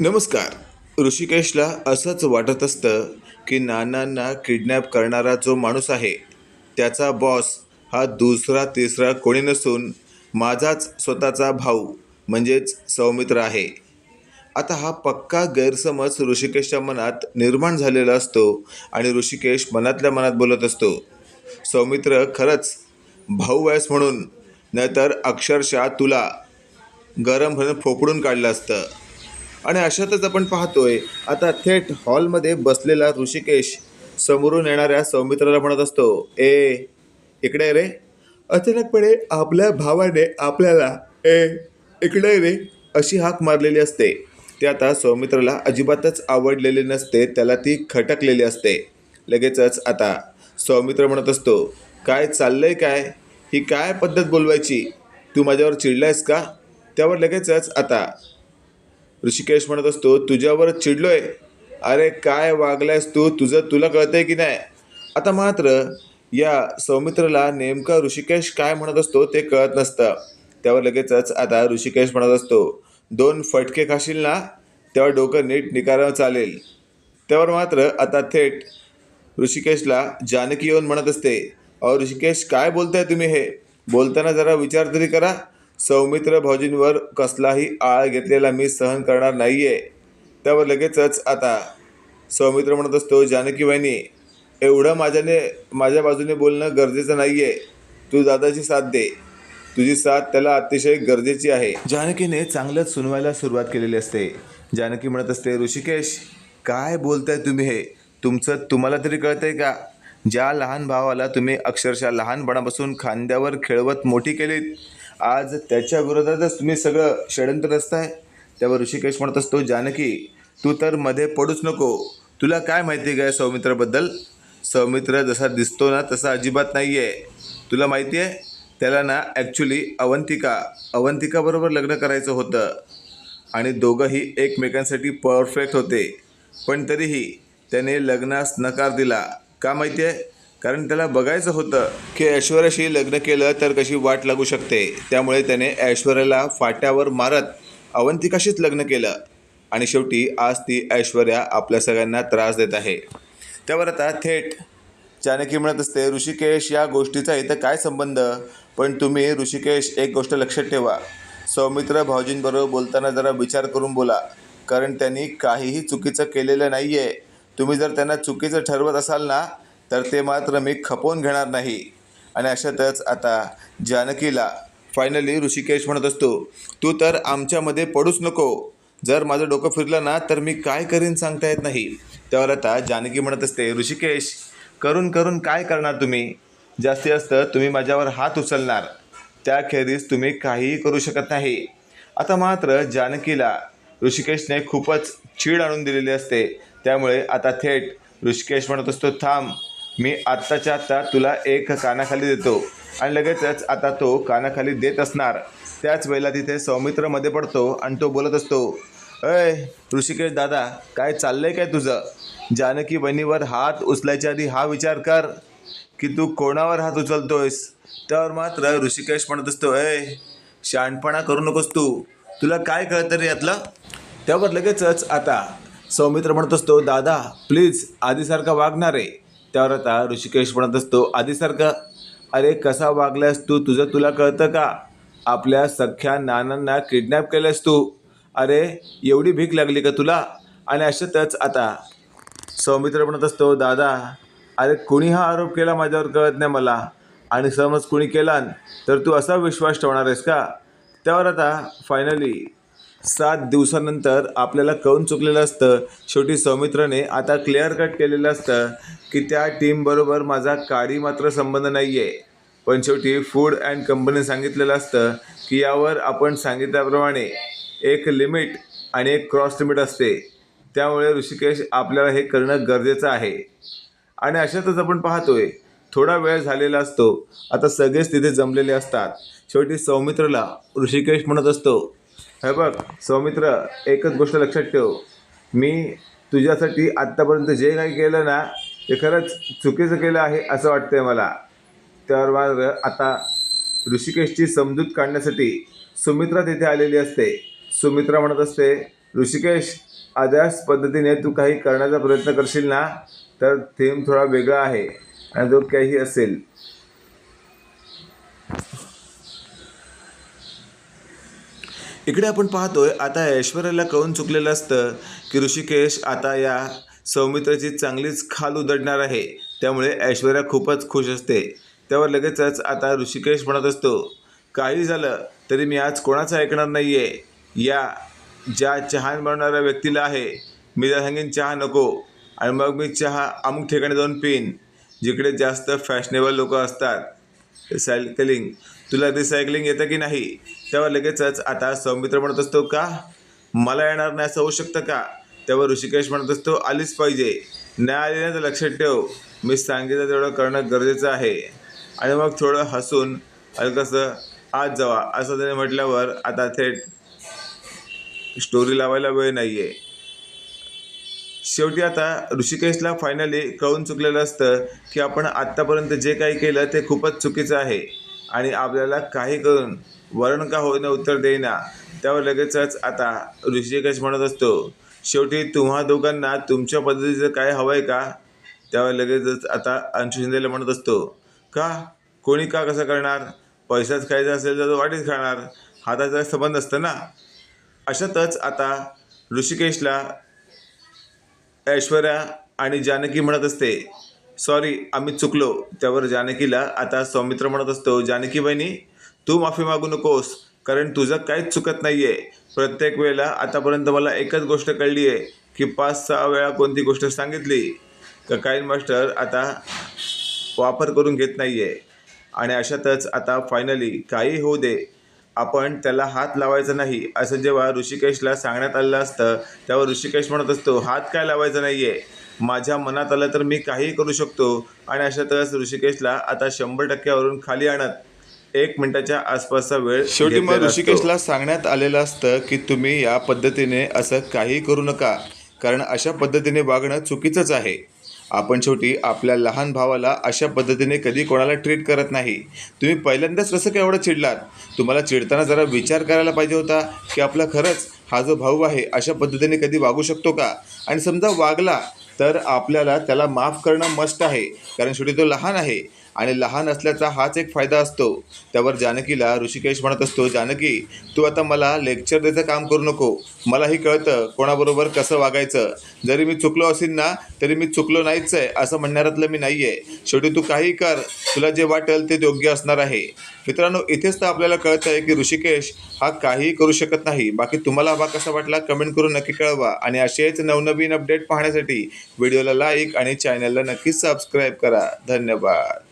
नमस्कार. ऋषिकेशला असंच वाटत असतं की नानांना किडनॅप करणारा जो माणूस आहे त्याचा बॉस हा दुसरा तिसरा कोणी नसून माझाच स्वतःचा भाऊ म्हणजेच सौमित्र आहे. आता हा पक्का गैरसमज ऋषिकेशच्या मनात निर्माण झालेला असतो आणि ऋषिकेश मनातल्या मनात बोलत असतो सौमित्र खरंच भाऊ आहेस म्हणून. नाहीतर अक्षरशः तुला गरम भरून फोपडून काढलं असतं. आणि अशातच आपण पाहतोय आता थेट हॉलमध्ये बसलेला ऋषिकेश समोरून येणाऱ्या सौमित्राला म्हणत असतो ए इकडे रे. अचानकपणे आपल्या भावाने आपल्याला ए इकडे रे अशी हाक मारलेली असते. ते आता सौमित्राला अजिबातच आवडलेले नसते त्याला ती खटकलेली असते. लगेचच आता सौमित्र म्हणत असतो काय चाललंय काय? ही काय पद्धत बोलवायची? तू माझ्यावर चिडलायस का? त्यावर लगेचच आता ऋषिकेश म्हणत असतो तुझ्यावर चिडलोय? अरे काय वागलायस तू? तुझं तुला कळतंय की नाही? आता मात्र या सौमित्रला नेमका ऋषिकेश काय म्हणत असतो ते कळत नसतं. त्यावर लगेचच आता ऋषिकेश म्हणत असतो दोन फटके खाशील ना तेव्हा डोकं नीट निकारावं चालेल. त्यावर मात्र आता थेट ऋषिकेशला जानकी येऊन म्हणत असते अहो ऋषिकेश काय बोलताय तुम्ही हे? बोलताना जरा विचार तरी करा. सौमित्र भाऊजींवर कसलाही आळ घेतलेला मी सहन करणार नाही आहे त्यावर लगेचच आता सौमित्र म्हणत असतो जानकी वहिनी एवढं माझ्याने माझ्या बाजूने बोलणं गरजेचं नाही आहे तू दादाची साथ दे. तुझी साथ त्याला अतिशय गरजेची आहे. जानकीने चांगलंच सुनवायला सुरुवात केलेली असते. जानकी म्हणत असते ऋषिकेश काय बोलताय तुम्ही हे? तुमचं तुम्हाला तरी कळतंय का? ज्या लहान भावाला तुम्ही अक्षरशः लहानपणापासून खांद्यावर खेळवत मोठी केलीत आज त्याच्या विरोधातच तुम्ही सगळं षडयंत्र रचताय. त्यावर ऋषिकेश म्हणत असतो जानकी तू तर मध्ये पडूच नको. तुला काय माहिती काय सौमित्राबद्दल? सौमित्र जसा दिसतो ना तसा अजिबात नाही आहे तुला माहिती आहे त्याला ना ॲक्च्युली अवंतिका अवंतिकाबरोबर लग्न करायचं होतं. आणि दोघंही एकमेकांसाठी परफेक्ट होते. पण तरीही त्याने लग्नास नकार दिला. का माहिती आहे कारण त्याला बघायचं होतं की ऐश्वर्याशी लग्न केलं तर कशी वाट लागू शकते. त्यामुळे त्याने ऐश्वर्याला फाट्यावर मारत अवंतिकाशीच लग्न केलं. आणि शेवटी आज ती ऐश्वर्या आपल्या सगळ्यांना त्रास देत आहे. त्यावर आता थेट जानकी म्हणत असते ऋषिकेश या गोष्टीचा इथं काय संबंध? पण तुम्ही ऋषिकेश एक गोष्ट लक्षात ठेवा. सौमित्र भाऊजींबरोबर बोलताना जरा विचार करून बोला. कारण त्यांनी काहीही चुकीचं केलेलं नाही आहे तुम्ही जर त्यांना चुकीचं ठरवत असाल ना तर ते मात्र मी खपवून घेणार नाही. आणि अशातच आता जानकीला फायनली ऋषिकेश म्हणत असतो तू तर आमच्यामध्ये पडूच नको. जर माझं डोकं फिरलं ना तर मी काय करीन सांगता येत नाही. त्यावर आता जानकी म्हणत असते ऋषिकेश करून करून काय करणार तुम्ही? जास्ती असतं तुम्ही माझ्यावर हात उचलणार. त्याखेरीज तुम्ही काहीही करू शकत नाही. आता मात्र जानकीला ऋषिकेशने खूपच चीड आणून दिलेली असते. त्यामुळे आता थेट ऋषिकेश म्हणत असतो थांब मी आत्ताच्या आत्ता तुला एक कानाखाली देतो. आणि लगेचच आता तो कानाखाली देत असणार. त्याच वेळेला तिथे सौमित्रमध्ये पडतो आणि तो बोलत असतो अय ऋषिकेश दादा काय चाललंय काय तुझं? जानकी बहिणीवर हात उचलायच्या आधी हा विचार कर की तू कोणावर हात उचलतोयस? त्यावर मात्र ऋषिकेश म्हणत असतो अय शहाणपणा करू नकोस तू. तुला काय कळतं रे यातलं? त्यावर लगेचच आता सौमित्र म्हणत असतो दादा प्लीज आधीसारखा वागणार आहे त्यावर आता ऋषिकेश म्हणत असतो आधीसारखं अरे कसा वागलास तू? तुझं तुला कळतं का? आपल्या सख्या नानांना किडनॅप केलंस तू. अरे एवढी भीक लागली का तुला? आणि अशातच आता. सौमित्र म्हणत असतो दादा अरे कुणी हा आरोप केला माझ्यावर कळत नाही मला. आणि समज कुणी केला तर तू असा विश्वास ठेवणार आहेस का? त्यावर आता फायनली सात दिवसानंतर आपल्याला कळून चुकलेलं असतं? शेवटी सौमित्रने आता क्लिअर कट केलेलं असतं. की त्या टीमबरोबर माझा काडी मात्र संबंध नाही आहे पण शेवटी फूड अँड कंपनी सांगितलेलं असतं की यावर आपण सांगितल्याप्रमाणे एक लिमिट आणि एक क्रॉस लिमिट असते. त्यामुळे ऋषिकेश आपल्याला हे करणं गरजेचं आहे. आणि अशातच आपण पाहतोय थोडा वेळ झालेला असतो. आता सगळेच तिथे जमलेले असतात. शेवटी सौमित्रला ऋषिकेश म्हणत असतो हे बघ सौमित्र एकच गोष्ट लक्षात ठेव. मी तुझ्यासाठी आत्तापर्यंत जे काही केलं ना ते खरंच चुकीचं केलं आहे असं वाटतंय मला. त्यावर मात्र आता ऋषिकेशची समजूत काढण्यासाठी सुमित्रा तिथे आलेली असते. सुमित्रा म्हणत असते ऋषिकेश अद्याच पद्धतीने तू काही करण्याचा प्रयत्न करशील ना? तर थीम थोडा वेगळा आहे आणि तो काही असेल. इकडे आपण पाहतोय आता ऐश्वर्याला कळून चुकलेलं असतं की ऋषिकेश आता या सौमित्राची चांगलीच खाल उदडणार आहे. त्यामुळे ऐश्वर्या खूपच खुश असते. त्यावर लगेचच आता ऋषिकेश म्हणत असतो काही झालं तरी मी आज कोणाचं ऐकणार नाही आहे या ज्या चहा बनवणाऱ्या व्यक्तीला आहे मी त्याला सांगेन चहा नको आणि मग मी चहा अमुक ठिकाणी जाऊन पिईन जिकडे जास्त फॅशनेबल लोक असतात. सायकलिंग तुला रिसायकलिंग येतं की नाही? तेव्हा लगेचच आता सौमित्र म्हणत असतो का? मला येणार नाही असं होऊ शकतं का? तेव्हा ऋषिकेश म्हणत असतो आलीच पाहिजे. नाही आली ना तर लक्षात ठेव. मी सांगितलं तेवढं करणं गरजेचं आहे. आणि मग थोडं हसून कसं आज जावा. असं त्याने म्हटल्यावर आता थेट स्टोरी लावायला वेळ नाही आहे शेवटी आता ऋषिकेशला फायनली कळून चुकलेलं असतं की आपण आत्तापर्यंत जे काही केलं ते खूपच चुकीचं आहे. आणि आपल्याला काही करून वर्ण का होईना उत्तर देईना. त्यावर लगेचच आता ऋषिकेश म्हणत असतो शेवटी तुम्हा दोघांना तुमच्या पद्धतीचं काय हवं आहे का? त्यावर लगेचच आता अंशू शिंदेला म्हणत असतो का? कोणी का कसं करणार? पैसाच खायचा असेल तर तो वाटीच खाणार. हाताचा संबंध असतं ना? अशातच आता ऋषिकेशला ऐश्वर्या आणि जानकी म्हणत असते सॉरी आम्ही चुकलो. त्यावर जानकीला आता सौमित्र म्हणत असतो जानकी बहिणी तू माफी मागू नकोस कारण तुझं काहीच चुकत नाही आहे प्रत्येक वेळेला आतापर्यंत मला एकच गोष्ट कळली आहे की पाच सहा वेळा कोणती गोष्ट सांगितली तर काही मास्टर आता वापर करून घेत नाही आहे आणि अशातच आता फायनली काही होऊ दे आपण त्याला हात लावायचा नाही असं जेव्हा ऋषिकेशला सांगण्यात आलेलं असतं तेव्हा ऋषिकेश म्हणत असतो हात काय लावायचा नाही आहे माझ्या मनात आलं तर मी काहीही करू शकतो. आणि अशातच ऋषिकेशला आता शंभर टक्क्यावरून खाली आणत एक मिनिटाच्या आसपासचा वेळ शेवटी मग. ऋषिकेशला सांगण्यात आलेलं असतं की तुम्ही या पद्धतीने असं काही करू नका कारण अशा पद्धतीने वागणं चुकीचंच आहे. आपण शेवटी आपल्या लहान भावाला अशा पद्धतीने कधी कोणाला ट्रीट करत नाही. तुम्ही पहिल्यांदाच कसं काय एवढं चिडलात. तुम्हाला चिडताना जरा विचार करायला पाहिजे होता की आपला खरंच हा जो भाऊ आहे अशा पद्धतीने कधी वागू शकतो का? आणि समजा वागला तर आपल्याला त्याला माफ करणं मस्त आहे कारण शेवटी तो लहान आहे. आणि लहान असल्याचा हाच एक फायदा असतो. त्यावर जानकीला ऋषिकेश म्हणत असतो जानकी तू आता मला लेक्चर द्यायचं काम करू नको. मलाही कळतं कोणाबरोबर कसं वागायचं. जरी मी चुकलो असेल ना तरी मी चुकलो नाहीच आहे असं म्हणणाऱ्यातलं मी नाही आहे शेवटी तू काही कर. तुला जे वाटेल ते योग्य असणार आहे. मित्रांनो इथेच तर आपल्याला कळतं आहे की ऋषिकेश हा काहीही करू शकत नाही. बाकी तुम्हाला हा कसा वाटला कमेंट करून नक्की कळवा. आणि असेच नवनवीन अपडेट पाहण्यासाठी व्हिडिओला लाईक आणि चॅनलला नक्कीच सबस्क्राईब करा. धन्यवाद.